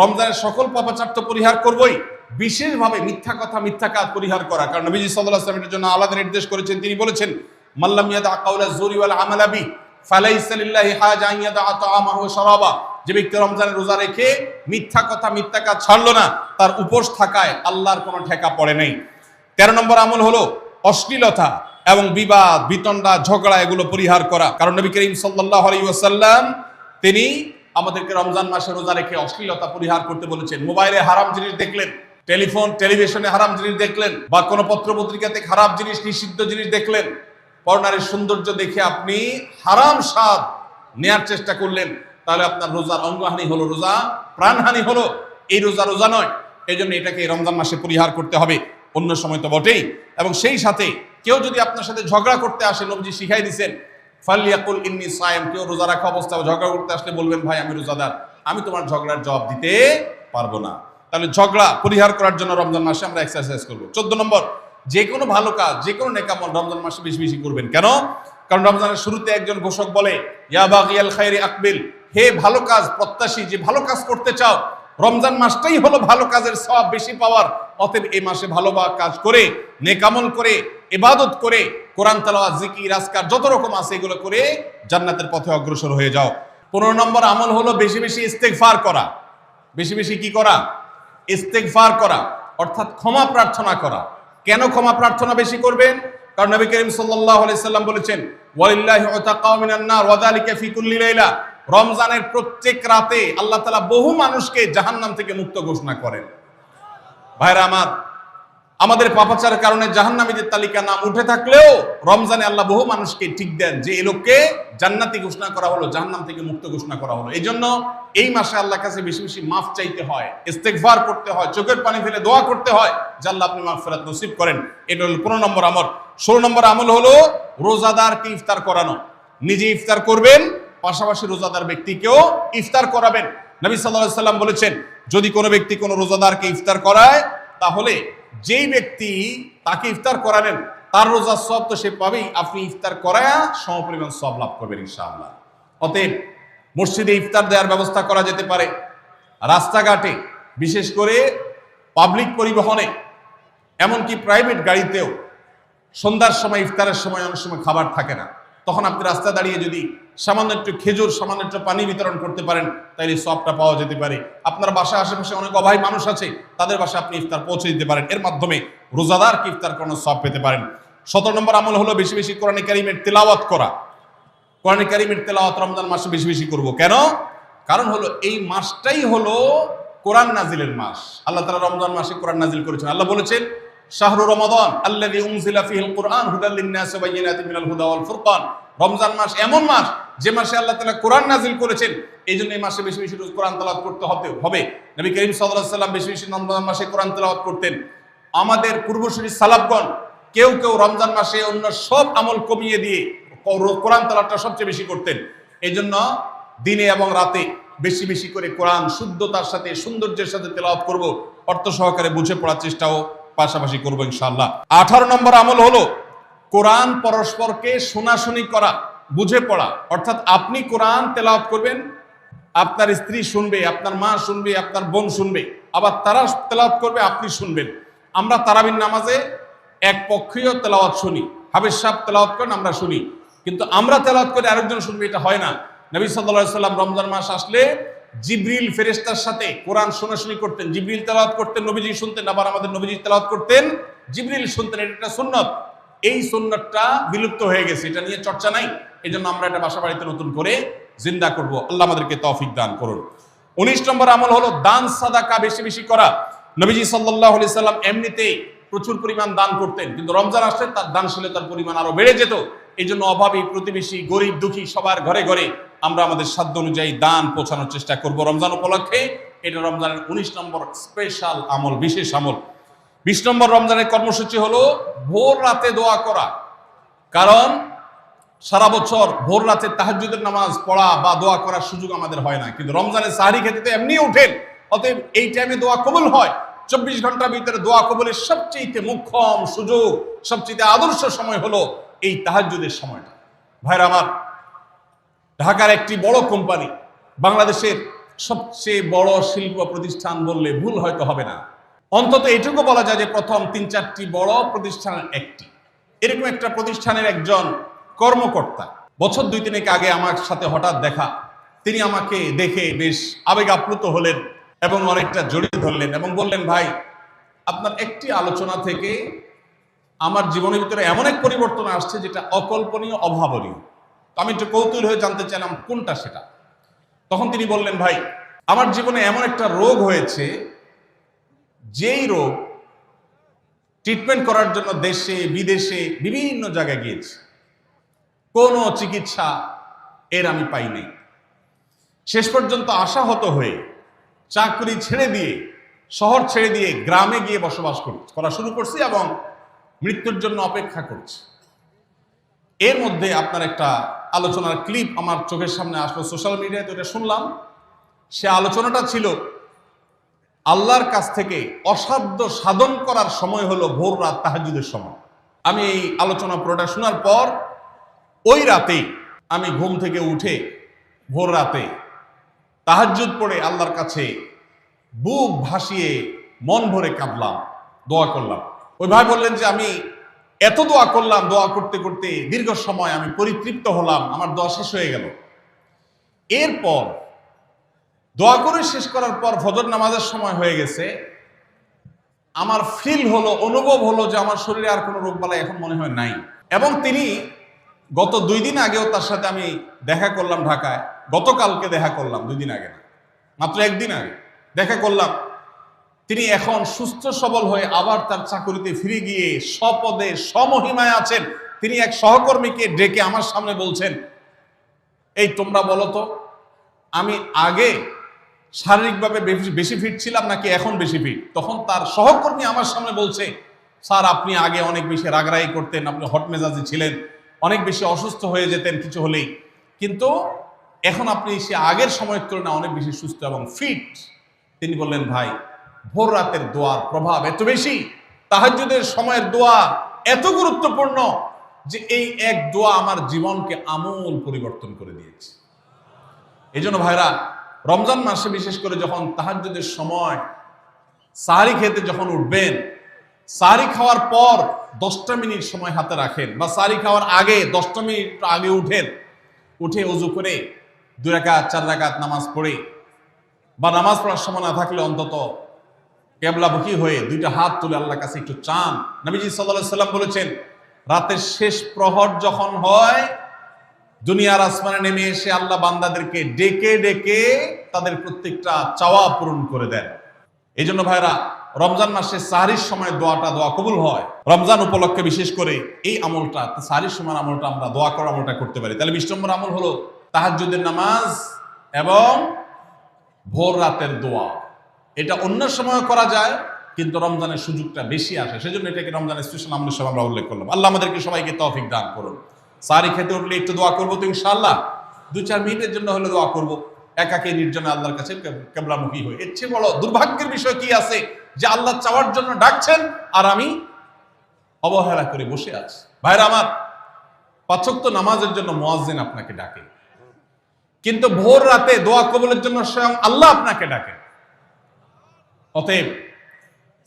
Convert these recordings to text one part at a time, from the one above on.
রমজানের সকল পাপাচার তো পরিহার করবই, বিশেষভাবে মিথ্যা কথা, মিথ্যা কাজ পরিহার করা। কারণ নবীজি ওয়াসাল্লাম এটার জন্য আলাদা নির্দেশ করেছেন। তিনি বলেছেন মাল্লাম ইয়াদা কাউলা জুরি ওয়াল আমালা বি, ফালাইসা হাজা যে ব্যক্তি রমজানের রোজা রেখে মিথ্যা কথা, মিথ্যা কাজ ছাড়লো না, তার উপোস থাকায় আল্লাহর কোনো ঠেকা পড়ে নেই। তেরো নম্বর আমল হলো অশ্লীলতা এবং বিবাদ, বিতণ্ডা, ঝগড়া, এগুলো পরিহার করা। কারণ নবী করিম সাল্লাল্লাহু আলাইহি ওয়াসাল্লাম তিনি আমাদেরকে রমজান মাসে রোজা রেখে অশ্লীলতা পরিহার করতে বলেছেন। মোবাইলে হারাম জিনিস দেখলেন, টেলিফোন, টেলিভিশনে হারাম জিনিস দেখলেন, বা কোনো পত্র পত্রিকাতে খারাপ জিনিস, নিষিদ্ধ জিনিস দেখলেন। পর্নারের সৌন্দর্য দেখে আপনি হারাম স্বাদ নেয়ার চেষ্টা করলেন। তাহলে আপনার রোজার অঙ্গহানি হলো রোজা, প্রাণহানি হলো এই রোজা রোজা নয়। এই জন্য এটাকে রমজান মাসে পরিহার করতে হবে। অন্য সময় তো বটেই। এবং সেই সাথে কেউ যদি আপনার সাথে ঝগড়া করতে আসে, নবজি শিখাই দিছেন ফালিয়াকুল ইন্নি সায়েম কেউ রোজা রাখা অবস্থায় ঝগড়া করতে আসলে বলবেন, ভাই, আমি রোজাদার, আমি তোমার ঝগড়ার জবাব দিতে পারব না। তাহলে ঝগড়া পরিহার করার জন্য রমজান মাসে আমরা এক্সারসাইজ করব। চোদ্দ নম্বর, যে কোনো ভালো কাজ, যে কোনো নেকামল রমজান মাসে বেশি বেশি করবেন। কেন? কারণ রমজানের শুরুতে একজন ঘোষক বলে, ইয়া বাগিয়াল খায়রি আকবিল হে ভালো কাজ, প্রত্যাশী, যে ভালো কাজ করতে চাও, রমজান মাসটাই হলো ভালো কাজের সব বেশি পাওয়ার। অতএব এই মাসে ভালো কাজ করে, নেকামল করে ইবাদত করে কোরআন, তালাওয়াত, জিকির, আজকার যত রকম আছে এগুলো করে জান্নাতের পথে অগ্রসর হয়ে যাও। পনেরো নম্বর আমল হলো বেশি বেশি ইস্তেগফার করা। বেশি বেশি কি করা? ইস্তেগফার করা, অর্থাৎ ক্ষমা প্রার্থনা করা। কেন ক্ষমা প্রার্থনা বেশি করবেন? কারণ নবী করিম সাল্লাম বলেছেন রমজানের প্রত্যেক রাতে আল্লাহ তাআলা বহু মানুষকে জাহান্নাম থেকে মুক্ত ঘোষণা করেন। ভাইরা আমার আমাদের পাপাচার কারণে জাহান্নামীদের তালিকা নাম উঠে থাকলেও রমজানে আল্লাহ বহু মানুষকে ঠিক দেন যে এই লোককে জান্নাতি ঘোষণা করা হলো, জাহান্নাম থেকে মুক্ত ঘোষণা করা হলো। এই জন্য এই মাসে আল্লাহ কাছে বেশি বেশি মাফ চাইতে হয়, ইস্তেগফার করতে হয়, চোখের পানি ফেলে দোয়া করতে হয় আল্লাহ আপনি মাগফিরাত নসিব করেন। এটা হলো পনেরো নম্বর আমল। ষোলো নম্বর আমল হলো রোজাদারকে ইফতার করানো। নিজে ইফতার করবেন, পাশাপাশি রোজাদার ব্যক্তিকেও ইফতার করাবেন। নবী সাল্লাল্লাহু সাল্লাম বলেছেন, যদি কোনো ব্যক্তি কোনো রোজাদারকে ইফতার করায়, তাহলে যেই ব্যক্তি তাকে ইফতার করালেন তার রোজার সব তো সে পাবেই। আপনি ইফতার করায়া সমপরিমাণ সব লাভ করবেন ইনশাআল্লাহ। অতএব মসজিদে ইফতার দেওয়ার ব্যবস্থা করা যেতে পারে। রাস্তাঘাটে, বিশেষ করে পাবলিক পরিবহনে, এমনকি প্রাইভেট গাড়িতেও সন্ধ্যার সময়, ইফতারের সময় অনেক সময় খাবার থাকে না। তখন আপনি রাস্তা দাঁড়িয়ে যদি সামান্য একটু খেজুর, সামান্য একটু পানি বিতরণ করতে পারেন তাহলে সবটা পাওয়া যেতে পারে। আপনার বাসা আশেপাশে অনেক অভাবী মানুষ আছে, তাদের বাসায় আপনি ইফতার পৌঁছে দিতে পারেন। এর মাধ্যমে রোজাদারকে ইফতার কোনো সব পেতে পারেন? সতেরো নম্বর আমল হলো বেশি বেশি কোরআন কারিমের তেলাওয়াত করা। কোরআন কারিমের তেলাওয়াত রমজান মাসে বেশি বেশি করব। কেন? কারণ হলো এই মাসটাই হলো কোরআন নাজিলের মাস। আল্লাহ তাআলা রমজান মাসে কোরআন নাজিল করেছেন। আল্লাহ বলেছেন শাহরু রমাদান আল্লাযী উনজিলা ফিহিল কুরআন হুদাল লিন-নাস ওয়া বায়িনাতিন মিনাল হুদা ওয়াল ফুরকান। রমজান মাস এমন মাস যে মাসে আল্লাহ তাআলা কোরআন নাজিল করেছেন এই জন্য এই মাসে বেশি বেশি কোরআন তেলাওয়াত করতে হবে হবে। নবী করিম সাল্লাল্লাহু আলাইহি সাল্লাম বেশি বেশি রমজান মাসে কোরআন তেলাওয়াত করতেন। আমাদের পূর্বসূরি সালাফগণ কেউ কেউ রমজান মাসে অন্য সব আমল কমিয়ে দিয়ে কোরআন তেলাওয়াতটা সবচেয়ে বেশি করতেন। এই জন্য দিনে এবং রাতে বেশি বেশি করে কোরআন শুদ্ধতার সাথে, সৌন্দর্যের সাথে তেলাওয়াত করব। অর্থ সহকারে বুঝে পড়ার চেষ্টাও পাশাপাশি করব ইনশাল্লাহ আঠারো নম্বর আমল হলো কোরআন পরস্পরকে শোনাশুনি করা, বুঝে পড়া। অর্থাৎ আপনি কোরআন তেলাওয়াত করবেন, আপনার স্ত্রী শুনবে, আপনার মা শুনবে, আপনার বোন শুনবে, আবার তারা তেলাওয়াত করবে, আপনি শুনবেন। আমরা তারাবিন নামাজে এক পক্ষীয় তেলাওয়াত শুনি হাবের সাহ তেলাওয়াত করেন, আমরা শুনি। কিন্তু আমরা তেলাওয়াত করে আরেকজন শুনবে, এটা হয় না। নবী সাল্লাল্লাহু সাল্লাম রমজান মাস আসলে জিব্রিল ফেরেস্তার সাথে কোরআন শোনাশুনি করতেন, জিব্রিল তেলাওয়াত করতেন, নবীজি শুনতেন, আবার আমাদের নবীজি তেলাওয়াত করতেন, জিব্রিল শুনতেন, এটা একটা সুন্নত। এই সুন্নতটা বিলুপ্ত হয়ে গেছে, এটা নিয়ে চর্চা নাই এই জন্য আমরা এটা বাসা বাড়িতে নতুন করে জিন্দা করব। আল্লাহ আমাদেরকে তৌফিক দান করুন। উনিশ নম্বর আমল হলো দান সাদাকা বেশি বেশি করা। নবীজি সাল্লাল্লাহু আলাইহি সাল্লাম এমনিতেই প্রচুর পরিমাণ দান করতেন, কিন্তু রমজান আসলে তার দানশীলতার পরিমাণ আরও বেড়ে যেত। এই জন্য অভাবী, প্রতিবেশী, গরিব, দুঃখী সবার ঘরে ঘরে আমরা আমাদের সাধ্য অনুযায়ী দান পৌঁছানোর চেষ্টা করব রমজান উপলক্ষে। এটা রমজানের উনিশ নম্বর স্পেশাল আমল, বিশেষ আমল। বিশ নম্বর রমজানের কর্মসূচি হলো ভোর রাতে দোয়া করা। কারণ সারা বছর ভোর রাতে তাহাজ্জুদের নামাজ পড়া বা দোয়া করার সুযোগ আমাদের হয় না। কিন্তু রমজানের সাহারি খেতে তো এমনি উঠেন অতএব এই টাইমে দোয়া কবুল হয়। চব্বিশ ঘণ্টার ভিতরে দোয়া কবুলের সবচেয়ে মুখ্যম সুযোগ সবচেয়ে আদর্শ সময় হলো এই তাহাজ্জুদের সময়টা। ভাইরা আমার ঢাকার একটি বড় কোম্পানি, বাংলাদেশের সবচেয়ে বড় শিল্প প্রতিষ্ঠান বললে ভুল হয়তো হবে না। অন্তত এটুকু বলা যায় যে প্রথম তিন চারটি বড় প্রতিষ্ঠানের একটি। এরকম একটা প্রতিষ্ঠানের একজন কর্মকর্তা, বছর দুই তিনেক আগে আমার সাথে হঠাৎ দেখা। তিনি আমাকে দেখে বেশ আবেগ আপ্লুত হলেন এবং অনেকটা জড়িয়ে ধরলেন এবং বললেন, ভাই, আপনার একটি আলোচনা থেকে আমার জীবনের ভিতরে এমন এক পরিবর্তন আসছে যেটা অকল্পনীয়, অভাবনীয়। তো আমি একটু কৌতূহল হয়ে জানতে চাইলাম, কোনটা সেটা? তখন তিনি বললেন, ভাই, আমার জীবনে এমন একটা রোগ হয়েছে, যেই রোগ ট্রিটমেন্ট করার জন্য দেশে, বিদেশে, বিভিন্ন জায়গায় গিয়েছি। কোনো চিকিৎসা এর আমি পাইনি শেষ পর্যন্ত আশাহত হয়ে চাকরি ছেড়ে দিয়ে, শহর ছেড়ে দিয়ে গ্রামে গিয়ে বসবাস কর- করা শুরু করছি এবং মৃত্যুর জন্য অপেক্ষা করছি। এর মধ্যে আপনার একটা আলোচনার ক্লিপ আমার চোখের সামনে আসলো সোশ্যাল মিডিয়ায় তো, এটা শুনলাম। সে আলোচনাটা ছিল, আল্লাহর কাছ থেকে অসাধ্য সাধন করার সময় হলো ভোর রাত তাহাজুদের সময়। আমি এই আলোচনা পুরোটা শোনার পর, ওই রাতেই আমি ঘুম থেকে উঠে ভোর রাতে তাহাজ্জুদ পড়ে আল্লাহর কাছে বুক ভাসিয়ে মন ভরে কাঁদলাম, দোয়া করলাম। ওই ভাই বললেন যে, আমি এত দোয়া করলাম, দোয়া করতে করতে দীর্ঘ সময় আমি পরিতৃপ্ত হলাম, আমার দোয়া শেষ হয়ে গেল। এরপর, দোয়া করে শেষ করার পর ফজর নামাজের সময় হয়ে গেছে। আমার ফিল হলো, অনুভব হলো যে আমার শরীরে আর কোনো রোগবালাই এখন মনে হয় নাই। এবং তিনি গত দুই দিন আগেও তার সাথে আমি দেখা করলাম ঢাকায়। গতকালকে দেখা করলাম, দুই দিন আগে না, মাত্র একদিন আগে দেখা করলাম। তিনি এখন সুস্থ সবল হয়ে আবার তার চাকরিতে ফিরে গিয়ে স্বপদে সমহিমায় আছেন। তিনি এক সহকর্মীকে ডেকে আমার সামনে বলছেন, এই তোমরা বলো তো, আমি আগে শারীরিকভাবে বেশি- ফিট ছিলাম নাকি এখন বেশি ফিট তখন তার সহকর্মী আমার সামনে বলছে, স্যার, আপনি আগে অনেক বেশি রাগরাই করতেন, আপনি হট মেজাজে ছিলেন, অনেক বেশি অসুস্থ হয়ে যেতেন কিছু হলেই। কিন্তু এখন আপনি সে আগের সময়ের তুলনায় অনেক বেশি সুস্থ এবং ফিট তিনি বললেন, ভাই ভোর রাতের দোয়ার প্রভাব এত বেশি, তাহাজ্জুদের সময়ের দোয়া এত গুরুত্বপূর্ণ যে এই এক দোয়া আমার জীবনকে আমূল পরিবর্তন করে দিয়েছে। এই জন্য ভাইরা, রমজান মাসে বিশেষ করে যখন তাহাজ্জুদের সময় সাহারি খেতে যখন উঠবেন, সাহারি খাওয়ার পর দশটা মিনিট সময় হাতে রাখেন বা সাহারি খাওয়ার আগে দশটা মিনিট আগে উঠেন, উঠে উজু করে দুই রাকাত, চার রাকাত নামাজ পড়ে বা নামাজ পড়ার সময় না থাকলে অন্তত কেবলামুখী হয়ে দুইটা হাত তুলে আল্লাহর কাছে একটু চান। নবীজি সাল্লাহ সাল্লাম বলেছেন, রাতের শেষ প্রহর যখন হয়, দুনিয়ার আসমানে নেমে এসে আল্লাহ বান্দাদেরকে ডেকে ডেকে তাদের প্রত্যেকটা চাওয়া পূরণ করে দেন। এই জন্য ভাইরা, রমজান মাসে সাহারির সময় দোয়াটা দোয়া কবুল হয়। রমজান উপলক্ষে বিশেষ করে এই আমলটা সাহারির সময় আমলটা আমরা দোয়া করার আমলটা করতে পারি। তাহলে বিশ নম্বর আমল হলো তাহাজ্জুদের নামাজ এবং ভোর রাতের দোয়া। এটা অন্য সময় করা যায়, কিন্তু রমজানের সুযোগটা বেশি আসে। সেজন্য এটাকে রমজানের স্পেশাল আমলের সব আমরা উল্লেখ করলাম। আল্লাহ আমাদেরকে সবাইকে তৌফিক দান করুন। সারি খেতে উঠলে একটু দোয়া করব তো ইনশাআল্লাহ। দু চার মিনিটের জন্য হলে দোয়া করব। একাকে নির্জনে আল্লাহর কাছে কেব- কেবলামুখী হয়ে। এর চেয়ে বড় দুর্ভাগ্যের বিষয় কি আছে? যে আল্লাহ চাওয়ার জন্য ডাকছেন আর আমি অবহেলা করে বসে আছি। ভাইরা আমার পাচক তো নামাজের জন্য মোয়াজ্জিন আপনাকে ডাকে। কিন্তু ভোর রাতে দোয়া কবলের জন্য স্বয়ং আল্লাহ আপনাকে ডাকে। অতএব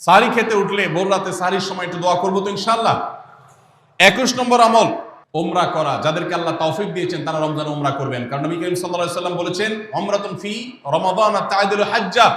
সারি খেতে উঠলে ভোর রাতে সারির সময় একটু দোয়া করব তো ইনশাল্লাহ একুশ নম্বর আমল ওমরা করা। যাদেরকে আল্লাহ তৌফিক দিয়েছেন, তারা রমজান ওমরা করবেন। কারণ নবী করিম আলাইহি সাল্লাম বলেছেন ওমরাতুন ফি রমাদান তাইদুল হাজ্জা